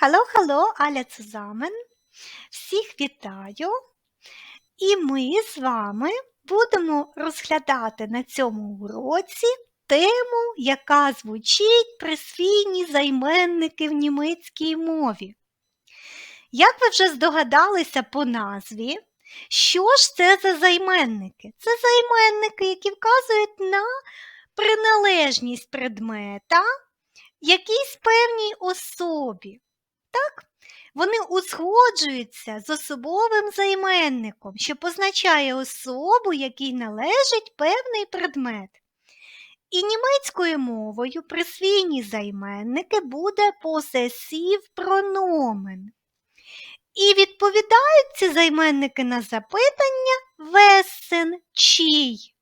Hallo, alle zusammen. Всіх вітаю. І ми з вами будемо розглядати на цьому уроці тему, яка звучить присвійні займенники в німецькій мові. Як ви вже здогадалися по назві, що ж це за займенники? Це займенники, які вказують на приналежність предмета якійсь певній особі. Так? Вони узгоджуються з особовим займенником, що позначає особу, якій належить певний предмет. І німецькою мовою присвійні займенники буде посесів прономен. І відповідають ці займенники на запитання весен чий.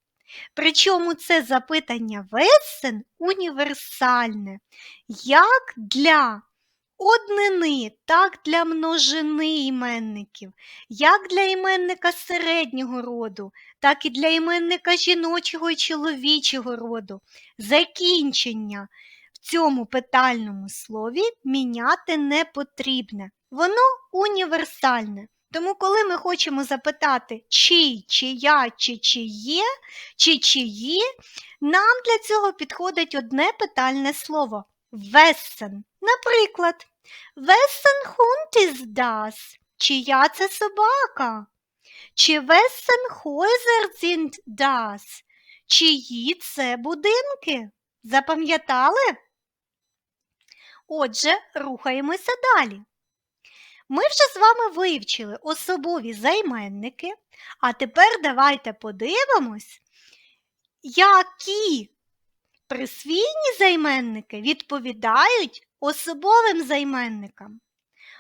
Причому це запитання весен універсальне, як для однини, так для множини іменників, як для іменника середнього роду, так і для іменника жіночого і чоловічого роду. Закінчення в цьому питальному слові міняти не потрібне. Воно універсальне. Тому, коли ми хочемо запитати, чий, чия, чи чиє, чи чиї, нам для цього підходить одне питальне слово весен. Наприклад, весен хунт із das? Чия це собака? Чи весен sind das? Чиї це будинки? Запам'ятали? Отже, рухаємося далі. Ми вже з вами вивчили особові займенники, а тепер давайте подивимось, які присвійні займенники відповідають особовим займенникам.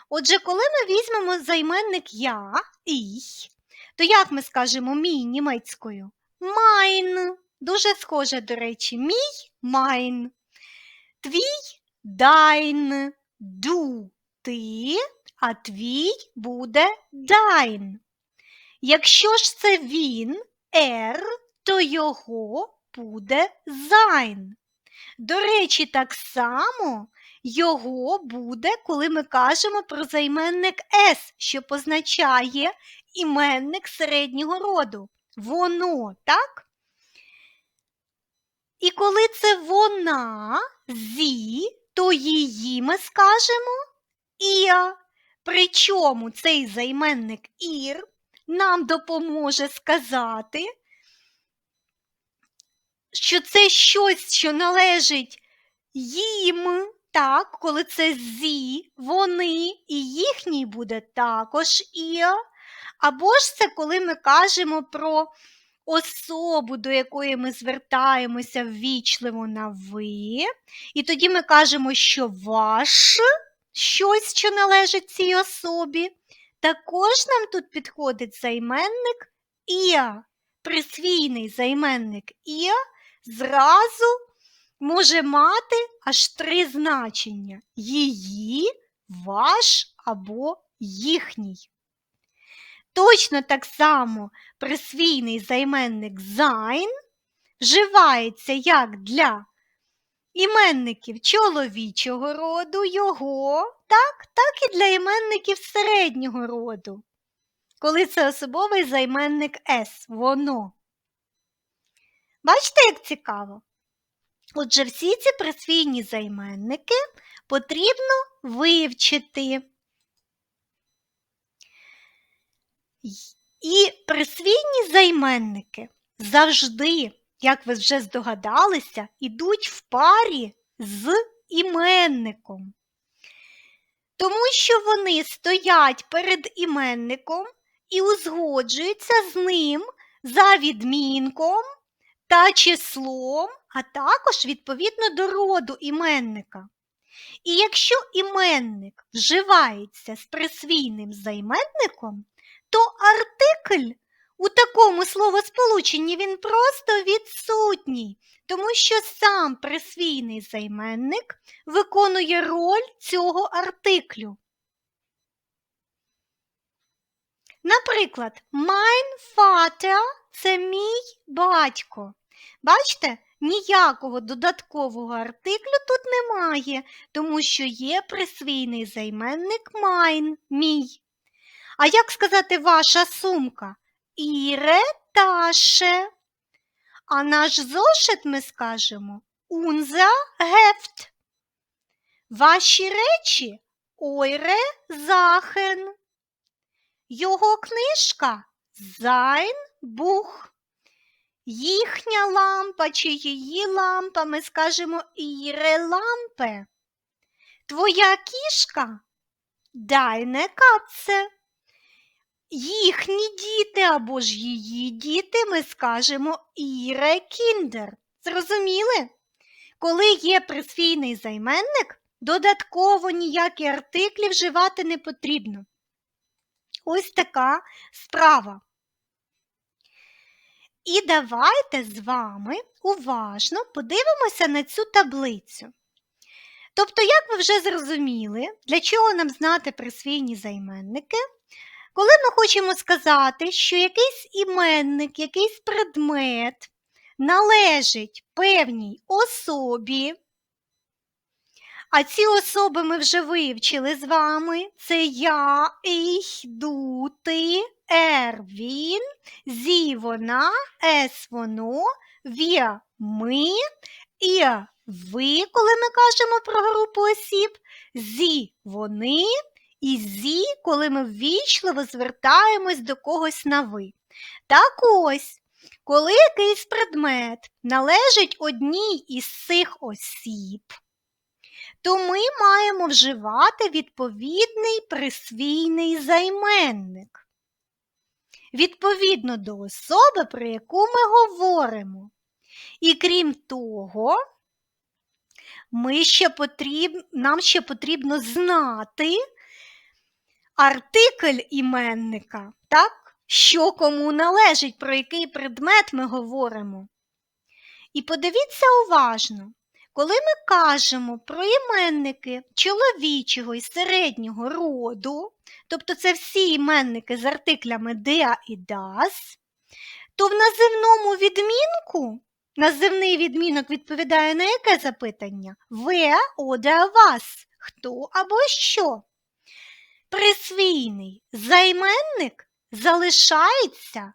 Отже, коли ми візьмемо займенник я, «ich», то як ми скажемо мій німецькою? Mein. Дуже схоже, до речі, мій mein. Твій dein, du ти, а твій буде dein. Якщо ж це він, er, то його буде sein. До речі, так само його буде, коли ми кажемо про займенник S, що позначає іменник середнього роду. Воно, так? І коли це вона, зі, то її ми скажемо іа. Причому цей займенник ір нам допоможе сказати, що це щось, що належить їм, так, коли це зі, вони і їхній буде також іа. Або ж це коли ми кажемо про особу, до якої ми звертаємося ввічливо на ви. І тоді ми кажемо, що ваш щось, що належить цій особі. Також нам тут підходить займенник іа. Присвійний займенник іа зразу може мати аж три значення: її, ваш або їхній. Точно так само присвійний займенник sein вживається як для іменників чоловічого роду його, так, так і для іменників середнього роду. Коли це особовий займенник С, воно. Бачите, як цікаво? Отже, всі ці присвійні займенники потрібно вивчити. І присвійні займенники завжди, як ви вже здогадалися, ідуть в парі з іменником. Тому що вони стоять перед іменником і узгоджуються з ним за відмінком та числом, а також відповідно до роду іменника. І якщо іменник вживається з присвійним займенником, то артикль у такому словосполученні він просто відсутній, тому що сам присвійний займенник виконує роль цього артиклю. Наприклад, mein Vater – це мій батько. Бачите, ніякого додаткового артиклю тут немає, тому що є присвійний займенник mein, мій. А як сказати ваша сумка? Tasche. А наш зошит ми скажемо unser Heft. Ваші речі eure Sachen. Його книжка sein Buch. Їхня лампа чи її лампа ми скажемо ihre Lampe. Твоя кішка deine Katze. Їхні діти або ж її діти ми скажемо ihre Kinder. Зрозуміли? Коли є присвійний займенник, додатково ніякі артиклі вживати не потрібно. Ось така справа. І давайте з вами уважно подивимося на цю таблицю. Тобто, як ви вже зрозуміли, для чого нам знати присвійні займенники, коли ми хочемо сказати, що якийсь іменник, якийсь предмет належить певній особі, а ці особи ми вже вивчили з вами. Це я, ich, du, ти, er, він, зі, вона, ес, воно, wir, ми, ihr, ви, коли ми кажемо про групу осіб, зі, вони, і зі, коли ми ввічливо звертаємось до когось на ви. Так ось, коли якийсь предмет належить одній із цих осіб, то ми маємо вживати відповідний присвійний займенник. Відповідно до особи, про яку ми говоримо. І крім того, ми ще потріб... нам ще потрібно знати артикль іменника, так? що кому належить, про який предмет ми говоримо. І подивіться уважно, коли ми кажемо про іменники чоловічого і середнього роду, тобто це всі іменники з артиклями der і das, то в називному відмінку називний відмінок відповідає на яке запитання? Wer oder was? Хто або що? Присвійний займенник залишається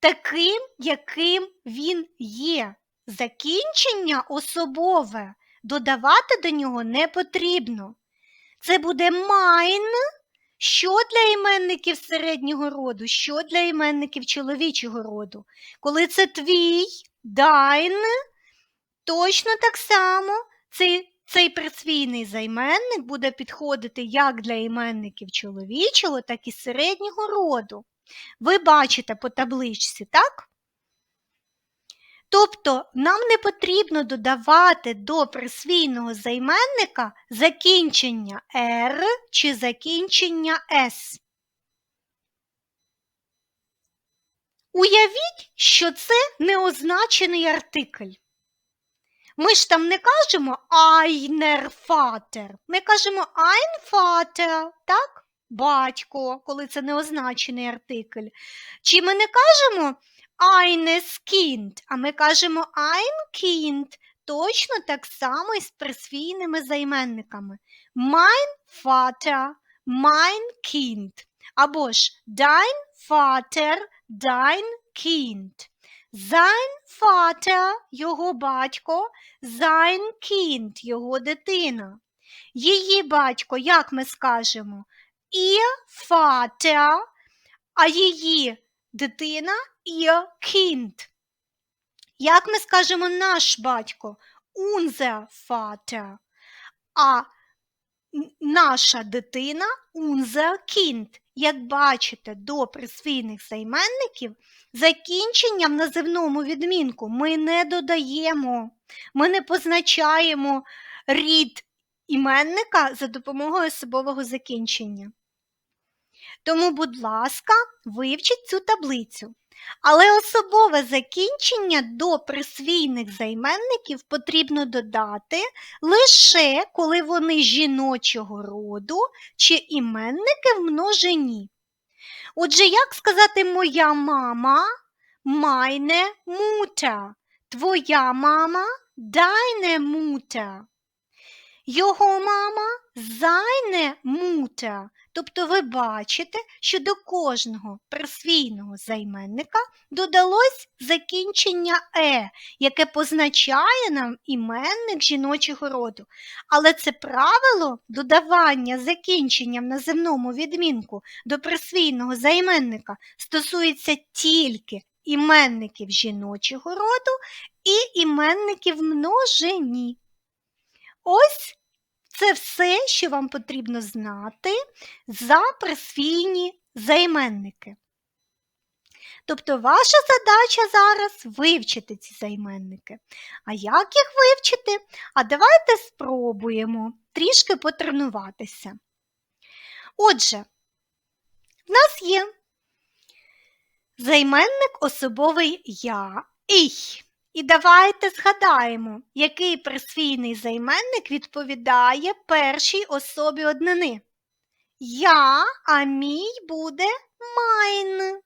таким, яким він є. Закінчення особове додавати до нього не потрібно. Це буде майн, що для іменників середнього роду, що для іменників чоловічого роду. Коли це твій дайн, точно так само цей, цей присвійний займенник буде підходити як для іменників чоловічого, так і середнього роду. Ви бачите по табличці, так? Тобто нам не потрібно додавати до присвійного займенника закінчення «р» чи закінчення «с». Уявіть, що це неозначений артикль. Ми ж там не кажемо «einer Vater», ми кажемо «ein Vater», так? Батько, коли це неозначений артикль. Чи ми не кажемо eines Kind, а ми кажемо ein Kind, точно так само і з присвійними займенниками. Mein Vater, mein Kind. Або ж dein Vater, dein Kind. Sein Vater – його батько, sein Kind – його дитина. Її батько, як ми скажемо, ihr Vater, а її дитина ihr Kind. Як ми скажемо наш батько? Unser Vater. А наша дитина unser Kind. Як бачите, до присвійних займенників закінчення в називному відмінку ми не додаємо, ми не позначаємо рід іменника за допомогою особового закінчення. Тому, будь ласка, вивчіть цю таблицю. Але особове закінчення до присвійних займенників потрібно додати лише коли вони жіночого роду чи іменники в множині. Отже, як сказати моя мама, майне мута, твоя мама deine Mutter. Його мама seine Mutter. Тобто ви бачите, що до кожного присвійного займенника додалось закінчення е, яке позначає нам іменник жіночого роду. Але це правило додавання закінченням на земному відмінку до присвійного займенника стосується тільки іменників жіночого роду і іменників множині. Ось це все, що вам потрібно знати за присвійні займенники. Тобто ваша задача зараз вивчити ці займенники. А як їх вивчити? А давайте спробуємо трішки потренуватися. Отже, в нас є займенник особовий я, «ich». І давайте згадаємо, який присвійний займенник відповідає першій особі однини. Я, а мій буде майн.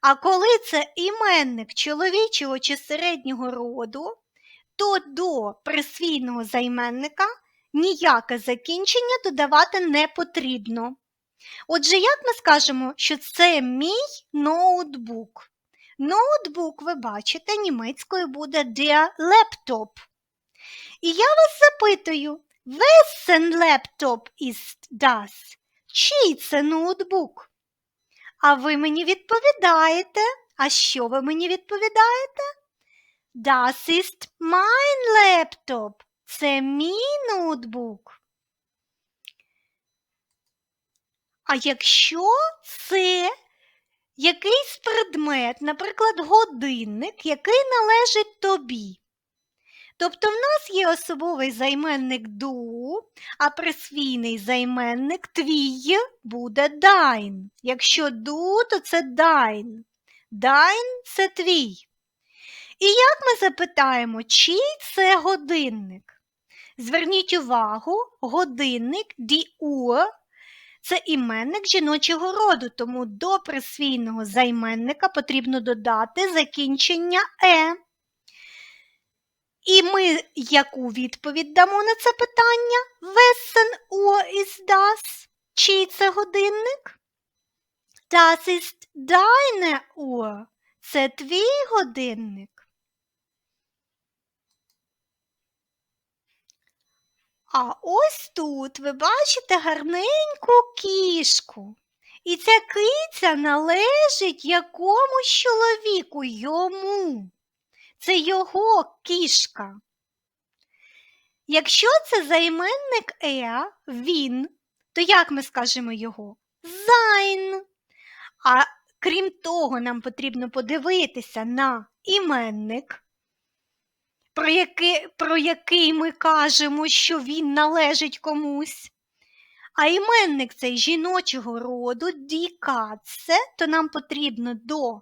А коли це іменник чоловічого чи середнього роду, то до присвійного займенника ніяке закінчення додавати не потрібно. Отже, як ми скажемо, що це мій ноутбук? Ноутбук, ви бачите, німецькою буде der Laptop. І я вас запитую, wessen Laptop ist das? Чий це ноутбук? А ви мені відповідаєте. А що ви мені відповідаєте? Das ist mein Laptop. Це мій ноутбук. А якщо це якийсь предмет, наприклад, годинник, який належить тобі. Тобто в нас є особовий займенник ду, а присвійний займенник твій буде дайн. Якщо ду, то це дайн. Дайн це твій. І як ми запитаємо, чий це годинник? Зверніть увагу, годинник ді Uhr це іменник жіночого роду, тому до присвійного займенника потрібно додати закінчення е. І ми яку відповідь дамо на це питання? Uhr ist das? Чий це годинник? Das ist deine Uhr. Це твій годинник. А ось тут ви бачите гарненьку кішку. І ця киця належить якомусь чоловіку йому. Це його кішка. Якщо це займенник е, він, то як ми скажемо його? Зайн. А крім того, нам потрібно подивитися на іменник про який, про який ми кажемо, що він належить комусь. А іменник цей жіночого роду дікаце, то нам потрібно до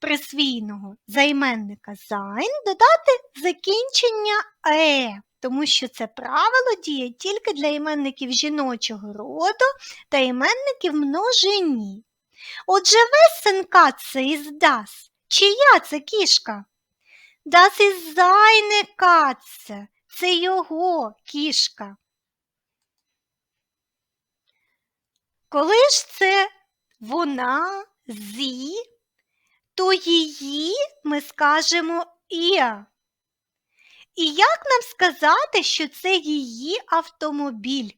присвійного займенника зайн додати закінчення е, тому що це правило діє тільки для іменників жіночого роду та іменників множині. Отже, весенка це із дас. Чия це кішка? Das ist seine Katze. Це його кішка. Коли ж це вона зі, то її ми скажемо «іа». І як нам сказати, що це її автомобіль?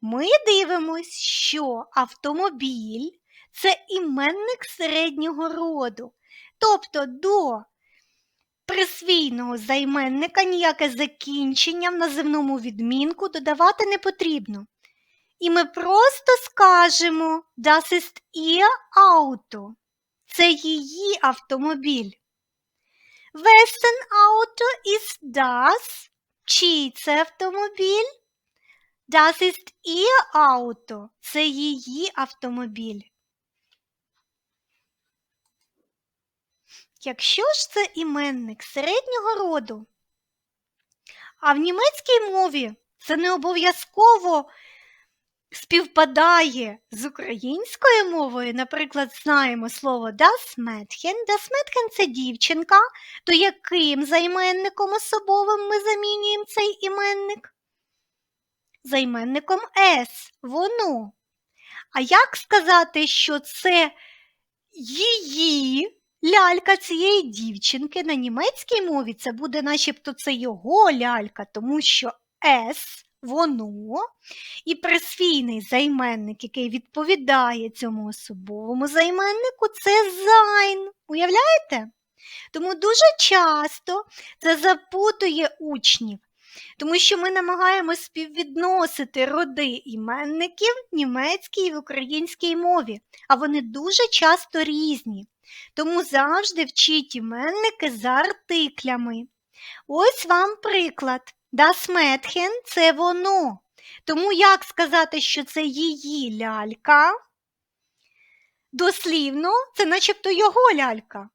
Ми дивимось, що автомобіль це іменник середнього роду. Тобто до присвійного займенника ніяке закінчення в називному відмінку додавати не потрібно. І ми просто скажемо Das ist ihr Auto. Це її автомобіль. Wessen Auto ist das? Чий це автомобіль? Das ist ihr Auto. Це її автомобіль. Якщо ж це іменник середнього роду, а в німецькій мові це не обов'язково співпадає з українською мовою, наприклад, знаємо слово das Mädchen. Das Mädchen – це дівчинка, то яким займенником особовим ми замінюємо цей іменник? Займенником S – воно. А як сказати, що це її лялька цієї дівчинки на німецькій мові це буде начебто це його лялька, тому що S воно і присвійний займенник, який відповідає цьому особовому займеннику, це зайн. Уявляєте? Тому дуже часто це запутує учнів, тому що ми намагаємося співвідносити роди іменників в німецькій і в українській мові, а вони дуже часто різні. Тому завжди вчіть іменники за артиклями. Ось вам приклад. Das Mädchen – це воно. Тому як сказати, що це її лялька? Дослівно, це начебто його лялька.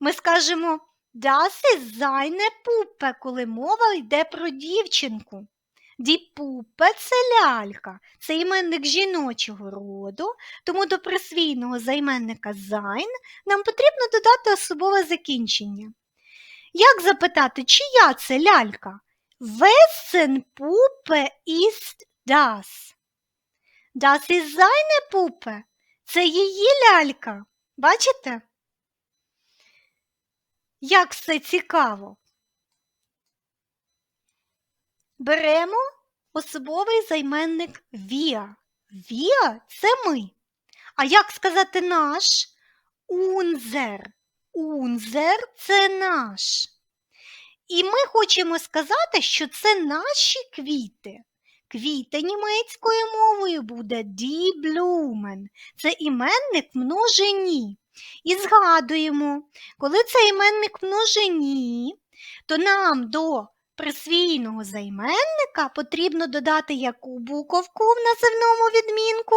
Ми скажемо Das ist seine Puppe, коли мова йде про дівчинку. Puppe – це лялька, це іменник жіночого роду, тому до присвійного займенника sein нам потрібно додати особове закінчення. Як запитати, чия це лялька? Wessen Puppe ist das? Das ist seine Puppe. Це її лялька. Бачите? Як все цікаво. Беремо особовий займенник віа. Віа це ми. А як сказати наш? Унзер. Унзер це наш. І ми хочемо сказати, що це наші квіти. Квіти німецькою мовою буде die Blumen. Це іменник множині. І згадуємо, коли це іменник множині, то нам до присвійного займенника потрібно додати яку буковку в називному відмінку?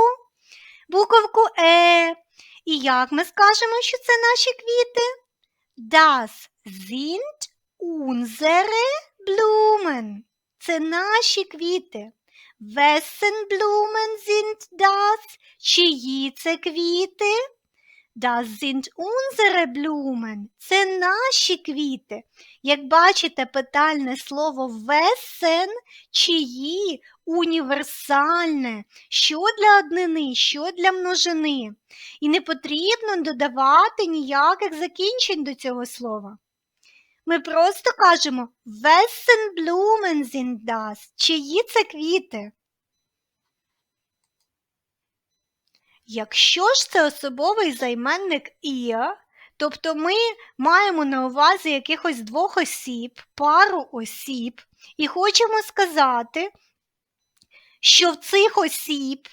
Буковку Е. І як ми скажемо, що це наші квіти? Das sind unsere Blumen. Це наші квіти. Wessen Blumen sind das? Чиї це квіти? Das sind unsere Blumen. Це наші квіти. Як бачите, питальне слово весен, чиї універсальне, що для однини, що для множини. І не потрібно додавати ніяких закінчень до цього слова. Ми просто кажемо Wessen Blumen sind? Чиї це квіти? Якщо ж це особовий займенник «ія», тобто ми маємо на увазі якихось двох осіб, пару осіб, і хочемо сказати, що в цих осіб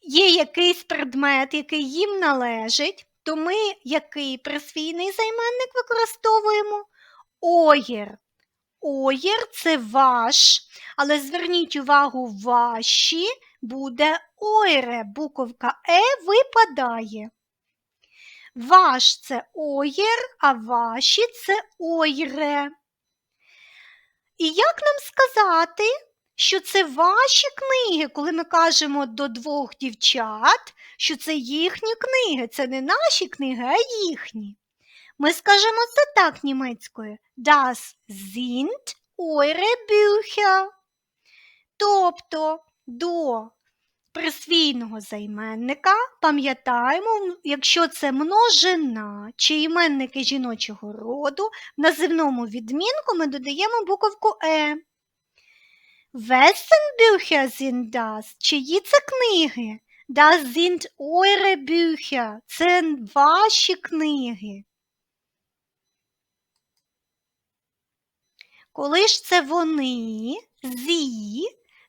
є якийсь предмет, який їм належить, то ми який присвійний займенник використовуємо? Оєр. Оєр це ваш, але зверніть увагу, ваші буде ойре, буковка Е випадає. Ваш це оєр, а ваші це ойре. І як нам сказати, що це ваші книги, коли ми кажемо до двох дівчат, що це їхні книги, це не наші книги, а їхні. Ми скажемо це так німецькою. Das sind eure Bücher. Тобто до присвійного займенника пам'ятаємо, якщо це множина чи іменники жіночого роду, в називному відмінку ми додаємо буковку Е. Wessen Bücher sind? Чиї це книги? Das sind eure Bücher. Це ваші книги. Коли ж це вони, зі,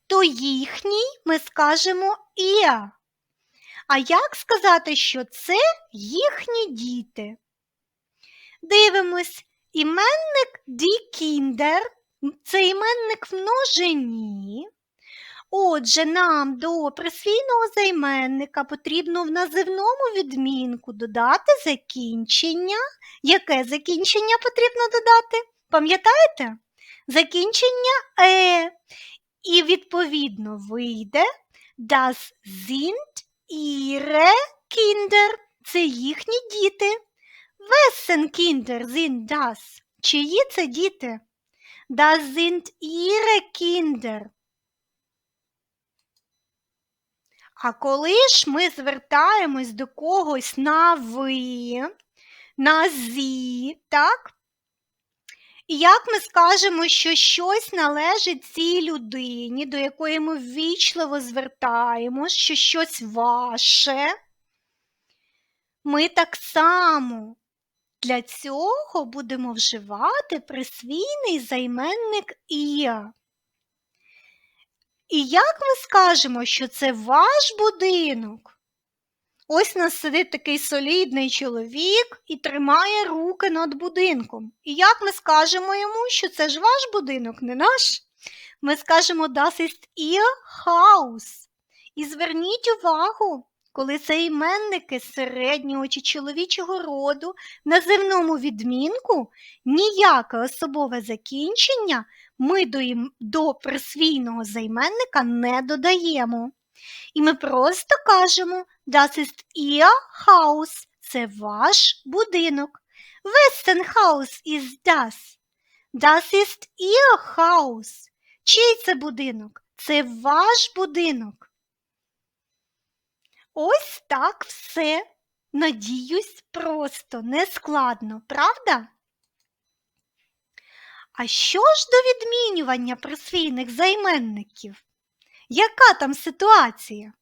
то їхній ми скажемо іа. А як сказати, що це їхні діти? Дивимось, іменник die Kinder – це іменник в множині. Отже, нам до присвійного займенника потрібно в називному відмінку додати закінчення. Яке закінчення потрібно додати? Пам'ятаєте? Закінчення е. Відповідно, вийде Das sind ihre Kinder. Це їхні діти. Wessen Kinder sind das? Чиї це діти? Das sind ihre Kinder. А коли ж ми звертаємось до когось на ви, на зі, так? І як ми скажемо, що щось належить цій людині, до якої ми ввічливо звертаємось, що щось ваше, ми так само для цього будемо вживати присвійний займенник «ія». І як ми скажемо, що це ваш будинок? Ось нас сидить такий солідний чоловік і тримає руки над будинком. І як ми скажемо йому, що це ж ваш будинок, не наш? Ми скажемо Das ist Ihr Haus. І зверніть увагу, коли це іменники середнього чи чоловічого роду в називному відмінку ніяке особове закінчення ми до, до присвійного займенника не додаємо. І ми просто кажемо Das ist Ihr Haus. Це ваш будинок. Wessen Haus ist das? Das ist Ihr Haus. Чий це будинок? Це ваш будинок. Ось так все. Надіюсь, просто, нескладно, правда? А що ж до відмінювання присвійних займенників? Яка там ситуація?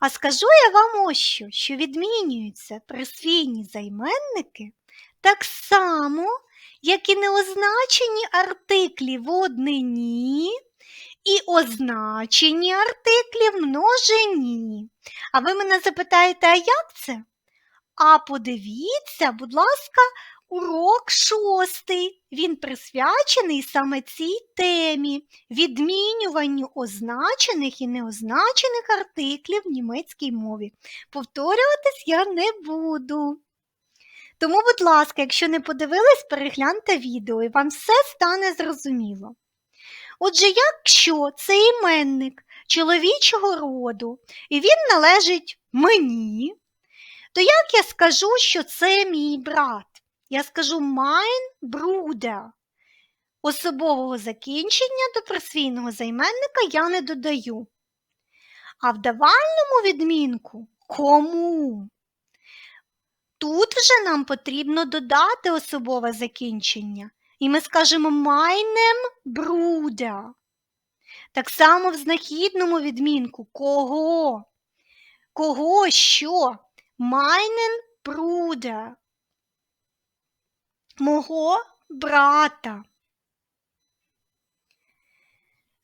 А скажу я вам ось що, що відмінюються присвійні займенники так само, як і неозначені артиклі в однині і означені артиклі в множині. А ви мене запитаєте, а як це? А подивіться, будь ласка, урок шостий. Він присвячений саме цій темі відмінюванню означених і неозначених артиклів в німецькій мові. Повторюватись я не буду. Тому, будь ласка, якщо не подивились, перегляньте відео і вам все стане зрозуміло. Отже, якщо це іменник чоловічого роду, і він належить мені, то як я скажу, що це мій брат? Я скажу mein Bruder. Особового закінчення до присвійного займенника я не додаю. А в давальному відмінку кому? Тут вже нам потрібно додати особове закінчення. І ми скажемо meinem Bruder. Так само в знахідному відмінку кого? Кого що? Meinen Bruder. Мого брата.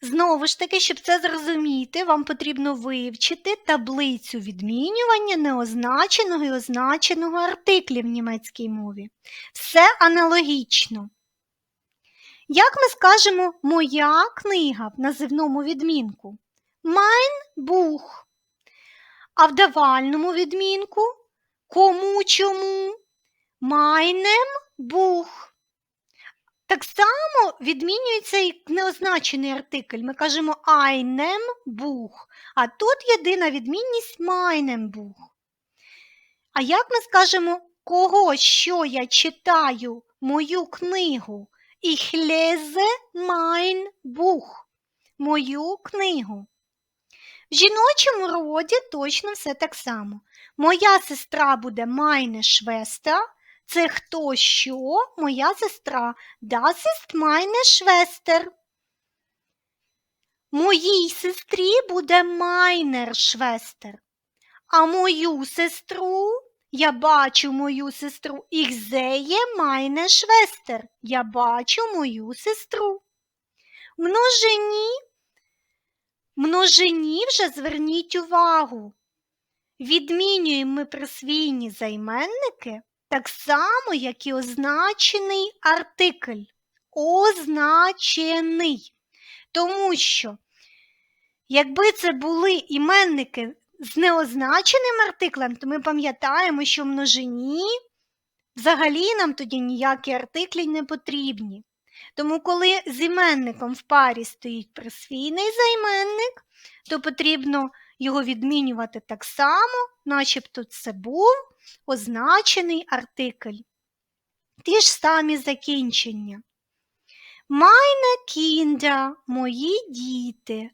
Знову ж таки, щоб це зрозуміти, вам потрібно вивчити таблицю відмінювання неозначеного і означеного артиклів в німецькій мові. Все аналогічно. Як ми скажемо моя книга в називному відмінку? Mein Buch. А в давальному відмінку кому чому? Meinem Buch. Так само відмінюється і неозначений артикль. Ми кажемо einem Buch, а тут єдина відмінність meinem Buch. А як ми скажемо, кого що я читаю мою книгу? Ich lese mein Buch. Мою книгу. В жіночому роді точно все так само. Моя сестра буде meine Schwester. Це хто що? Моя сестра. Das ist meine Schwester. Моїй сестрі буде meiner Schwester. А мою сестру, я бачу мою сестру. Ich sehe meine Schwester. Я бачу мою сестру. Множині, множині вже зверніть увагу. Відмінюємо ми присвійні займенники так само, як і означений артикль. Означений. Тому що, якби це були іменники з неозначеним артиклем, то ми пам'ятаємо, що в множині взагалі нам тоді ніякі артиклі не потрібні. Тому, коли з іменником в парі стоїть присвійний займенник, то потрібно його відмінювати так само, начебто це був означений артикль. Ті ж самі закінчення. Meine Kinder – мої діти.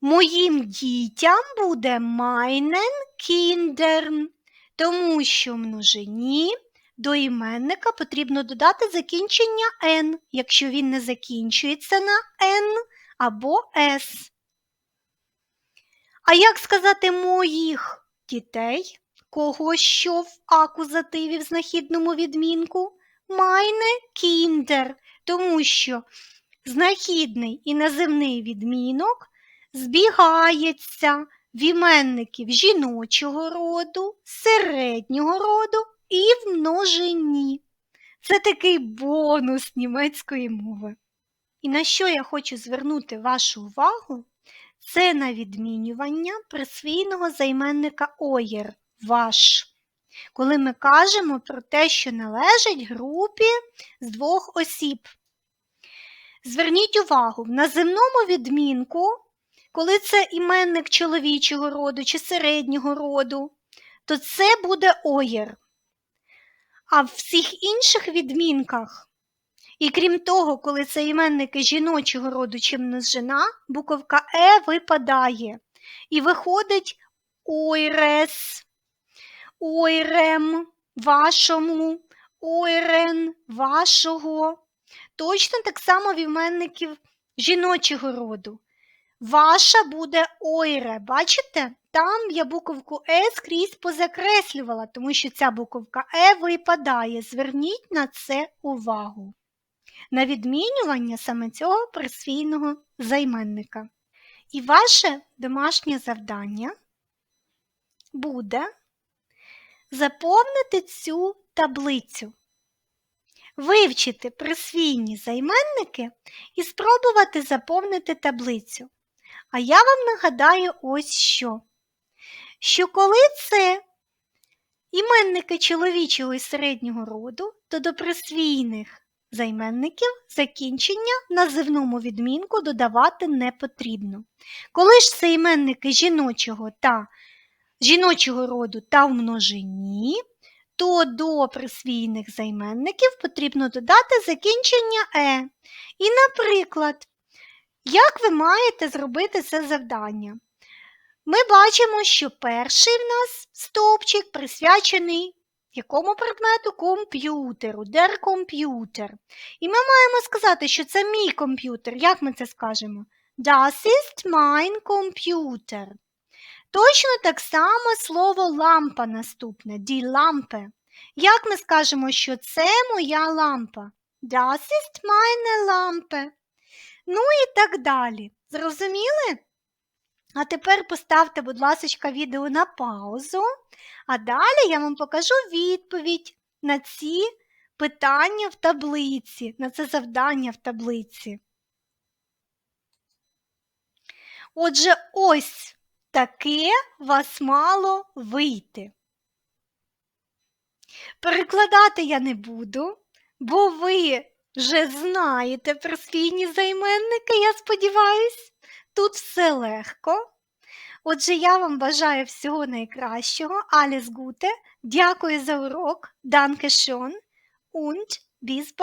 Моїм дітям буде meinen Kindern, тому що множині до іменника потрібно додати закінчення «н», якщо він не закінчується на «н» або «с». А як сказати моїх дітей, кого що в акузативі в знахідному відмінку? Meine Kinder, тому що знахідний і називний відмінок збігається в іменників жіночого роду, середнього роду і в множині. Це такий бонус німецької мови. І на що я хочу звернути вашу увагу, це на відмінювання присвійного займенника оєр ваш. Коли ми кажемо про те, що належить групі з двох осіб. Зверніть увагу, в наземному відмінку, коли це іменник чоловічого роду чи середнього роду, то це буде оєр. А в всіх інших відмінках, і крім того, коли це іменники жіночого роду чи множина, буковка Е випадає. І виходить ойрес, ойрем, вашому, ойрен, вашого. Точно так само в іменників жіночого роду. Ваша буде ойре. Бачите? Там я буковку Е скрізь позакреслювала, тому що ця буковка Е випадає. Зверніть на це увагу. На відмінювання саме цього присвійного займенника. І ваше домашнє завдання буде заповнити цю таблицю, вивчити присвійні займенники і спробувати заповнити таблицю. А я вам нагадаю ось що. Що коли це іменники чоловічого і середнього роду, то до присвійних займенників закінчення називному відмінку додавати не потрібно. Коли ж це іменники жіночого та жіночого роду та в множині, то до присвійних займенників потрібно додати закінчення е. І, наприклад, як ви маєте зробити це завдання? Ми бачимо, що перший в нас стовпчик присвячений якому предмету? Комп'ютеру, der комп'ютер. І ми маємо сказати, що це мій комп'ютер. Як ми це скажемо? Das ist mein Computer. Точно так само слово лампа наступне, die Lampe. Як ми скажемо, що це моя лампа? Das ist meine Lampe. Ну і так далі. Зрозуміли? А тепер поставте, будь ласка, відео на паузу, а далі я вам покажу відповідь на ці питання в таблиці, на це завдання в таблиці. Отже, ось таке вас мало вийти. Перекладати я не буду, бо ви вже знаєте присвійні займенники, я сподіваюсь. Тут все легко. Отже, я вам бажаю всього найкращого. Alles Gute. Дякую за урок. Danke schön und bis.